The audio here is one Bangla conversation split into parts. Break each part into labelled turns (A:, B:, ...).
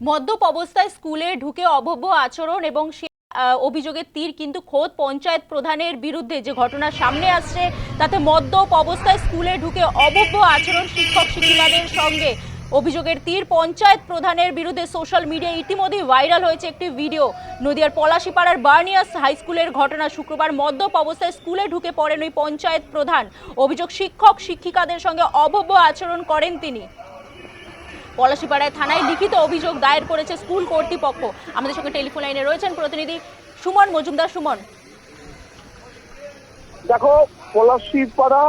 A: মদ্যপ অবস্থায় স্কুলে ঢুকে অভব্য আচরণ এবং অভিযোগের তীর কিন্তু খোদ পঞ্চায়েত প্রধানের বিরুদ্ধে যে ঘটনা সামনে আসছে, তাতে মদ্যপ অবস্থায় স্কুলে ঢুকে অভব্য আচরণ শিক্ষক শিক্ষিকাদের সঙ্গে। অভিযোগের তীর পঞ্চায়েত প্রধানের বিরুদ্ধে সোশ্যাল মিডিয়ায় ইতিমধ্যেই ভাইরাল হয়েছে একটি ভিডিও। নদিয়ার পলাশিপাড়ার বার্নিয়াস হাই স্কুলের ঘটনা শুক্রবার মদ্যপ অবস্থায় স্কুলে ঢুকে পড়েন ওই পঞ্চায়েত প্রধান। অভিযোগ শিক্ষক শিক্ষিকাদের সঙ্গে অভব্য আচরণ করেন তিনি। পলাশিপাড়ায় থানায় লিখিত অভিযোগ দায়ের করেছে স্কুল কর্তৃপক্ষ। আমাদের সঙ্গে টেলিফোন লাইনে রয়েছেন প্রতিনিধি সুমন মজুমদার। সুমন।
B: দেখো, পলাশিপাড়া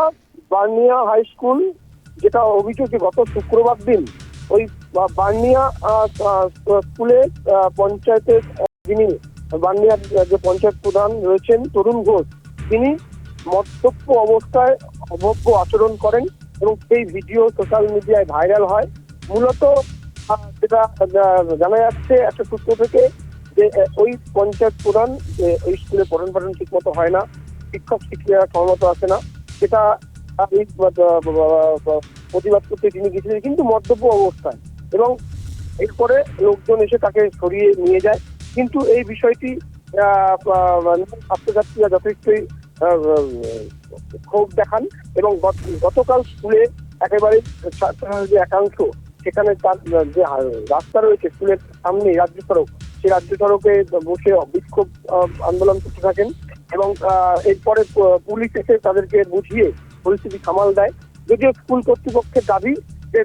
B: বার্নিয়া হাই স্কুল যেটা অভিযোগ গত শুক্রবার দিন ওই বার্নিয়া স্কুলে পঞ্চায়েতের যিনি বার্নিয়ার যে পঞ্চায়েত প্রধান রয়েছেন তরুণ ঘোষ, তিনি মদ্যপ অবস্থায় অভব্য আচরণ করেন এবং সেই ভিডিও সোশ্যাল মিডিয়ায় ভাইরাল হয়। মূলত যেটা জানা যাচ্ছে একটা সূত্র থেকে যে ওই পঞ্চায়েত প্রধান যে ওই স্কুলে পঠন পাঠন ঠিক মতো হয় না, শিক্ষক, শিক্ষিকা সহমত আসে না। সেটা এই প্রতিবাদ করতে তিনি গেছিলেন কিন্তু মদ্যপ অবস্থায়। এবং এরপরে লোকজন এসে তাকে সরিয়ে নিয়ে যায়। কিন্তু এই বিষয়টি ছাত্রছাত্রীরা যথেষ্টই ক্ষোভ দেখান এবং গত- গতকাল স্কুলে একেবারে ছাত্রছাত্রীদের যে একাংশ সেখানে তার যে রাস্তা রয়েছে, স্কুলের সামনে রাজ্য সড়ক, সেই রাজ্য সড়কে বসে বিক্ষোভ আন্দোলন করতে থাকেন এবং এরপরে পুলিশ এসে তাদেরকে বুঝিয়ে পরিস্থিতি সামাল দেয়। যদিও স্কুল কর্তৃপক্ষের দাবি যে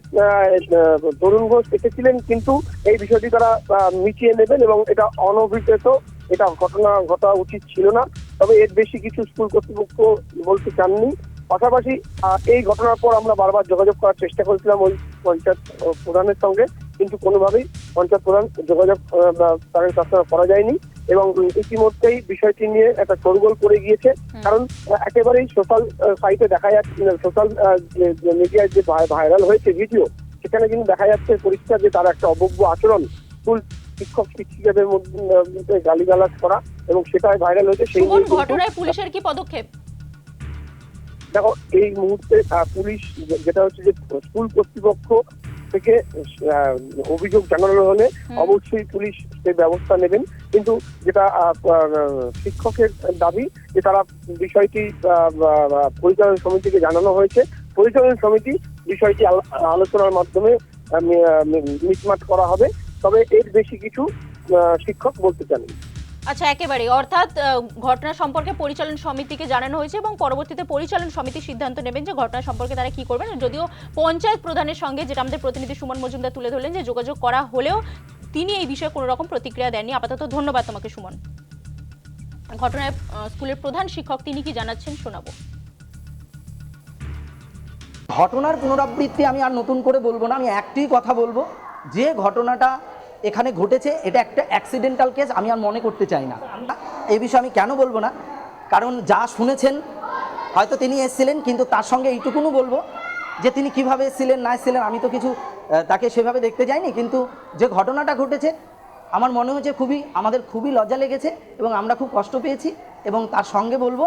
B: তরুণ ঘোষ এসেছিলেন, কিন্তু এই বিষয়টি তারা মিটিয়ে নেবেন এবং এটা অনভিপ্রেত, এটা ঘটনা, ঘটা উচিত ছিল না। তবে এর বেশি কিছু স্কুল কর্তৃপক্ষ বলতে চাননি। পাশাপাশি এই ঘটনার পর আমরা বারবার যোগাযোগ করার চেষ্টা করেছিলাম ওই পঞ্চায়েত প্রধানের সঙ্গে। কিন্তু কোনোভাবেই পঞ্চায়েত প্রধান যোগাযোগ তাদের কাছে করা যায়নি এবং ইতিমধ্যেই বিষয়টি নিয়ে একটা শোরগোল পড়ে গিয়েছে। কারণ একেবারেই সোশ্যাল সাইটে দেখা যাচ্ছে সোশ্যাল মিডিয়ায় যে ভাই- ভাইরাল হয়েছে ভিডিও সেখানে কিন্তু দেখা যাচ্ছে পরিষ্কার যে তার একটা অবজ্ঞ আচরণ স্কুল শিক্ষক শিক্ষিকাদের মধ্যে গালিগালাজ করা এবং সেটাই ভাইরাল হয়েছে সেই
A: ঘটনায় পুলিশের কি পদক্ষেপ?
B: দেখো এই মুহূর্তে পুলিশ যেটা হচ্ছে যে স্কুল কর্তৃপক্ষ থেকে অভিযোগ জানানো হলে অবশ্যই পুলিশ সেই ব্যবস্থা নেবেন। কিন্তু যেটা শিক্ষকের দাবি যে তারা বিষয়টি পরিচালন সমিতিকে জানানো হয়েছে। পরিচালন সমিতি বিষয়টি আলো- আলোচনার মাধ্যমে মিটমাট করা হবে। তবে এর বেশি কিছু শিক্ষক বলতে চান।
A: আচ্ছা একেবারে। অর্থাৎ ঘটনা সম্পর্কে পরিচালন সমিতিকে জানানো হয়েছে এবং পরবর্তীতে পরিচালন সমিতি সিদ্ধান্ত নেবেন যে ঘটনা সম্পর্কে তারা কি করবেন। যদিও পঞ্চায়েত প্রধানের সঙ্গে যেটা আমাদের প্রতিনিধি সুমন মজুমদার তুলে ধরলেন যে যোগাযোগ করা হলেও তিনি এই বিষয়ে কোনো রকম প্রতিক্রিয়া দেননি। আপাতত ধন্যবাদ তোমাকে, সুমন। ঘটনায় স্কুলের প্রধান শিক্ষক তিনি কি জানাচ্ছেন শোনাবো।
C: ঘটনার পুনরাবৃত্তি আমি আর নতুন করে বলব না, আমি একটি কথা বলব। যে ঘটনাটা এখানে ঘটেছে, এটা একটা অ্যাক্সিডেন্টাল কেস আমি আর মনে করতে চাই না। এই বিষয়ে আমি কেন বলব না? কারণ যা শুনেছেন, হয়তো তিনি এসেছিলেন, কিন্তু তার সঙ্গে এইটুকুনও বলব যে তিনি কীভাবে এসেছিলেন, না এসেছিলেন, আমি তো কিছু তাকে সেভাবে দেখতে যাইনি, কিন্তু যে ঘটনাটা ঘটেছে, আমার মনে হয়েছে খুবই, আমাদের খুবই লজ্জা লেগেছে এবং আমরা খুব কষ্ট পেয়েছি এবং তার সঙ্গে বলব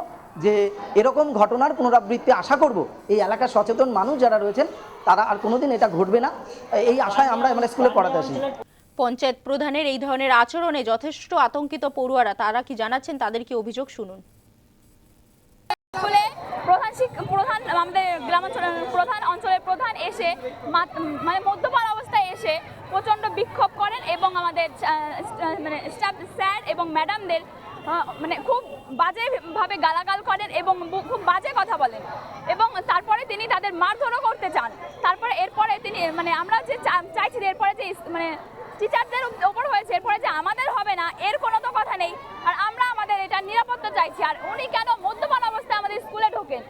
C: যে এরকম ঘটনার পুনরাবৃত্তি আশা করব। এই এলাকার সচেতন মানুষ যারা রয়েছেন, তারা আর কোনোদিন এটা ঘটবে না। এই আশায় আমরা মানে স্কুলে পড়াতে আসি।
A: পঞ্চায়েত প্রধানের এই ধরনের আচরণে যথেষ্ট আতঙ্কিত পড়ুয়ারা, তারা কি জানাচ্ছেন? তাদের কি অভিযোগ শুনুন।
D: প্রধান প্রধান আমাদের গ্রামাঞ্চলের প্রধান অঞ্চলের প্রধান এসে মানে মদ্যপান অবস্থায় এসে প্রচণ্ড বিক্ষোভ করেন এবং আমাদের মানে স্টাফ স্যার এবং ম্যাডামদের মানে খুব বাজেভাবে গালাগাল করেন এবং খুব বাজে কথা বলেন। এবং তারপরে তিনি তাদের মারধরও করতে চান। তারপরে এরপরে তিনি মানে আমরা যে চাইছি এরপরে যে মানে টিচারদের ওপর হয়েছে, এরপরে যে আমাদের হবে না, এর কোনো তো কথা নেই। আর আমরা আমাদের এটা নিরাপত্তা চাইছি। আর উনি কেন মদ্যপান অবস্থায় আমাদের স্কুলে ঢোকেন?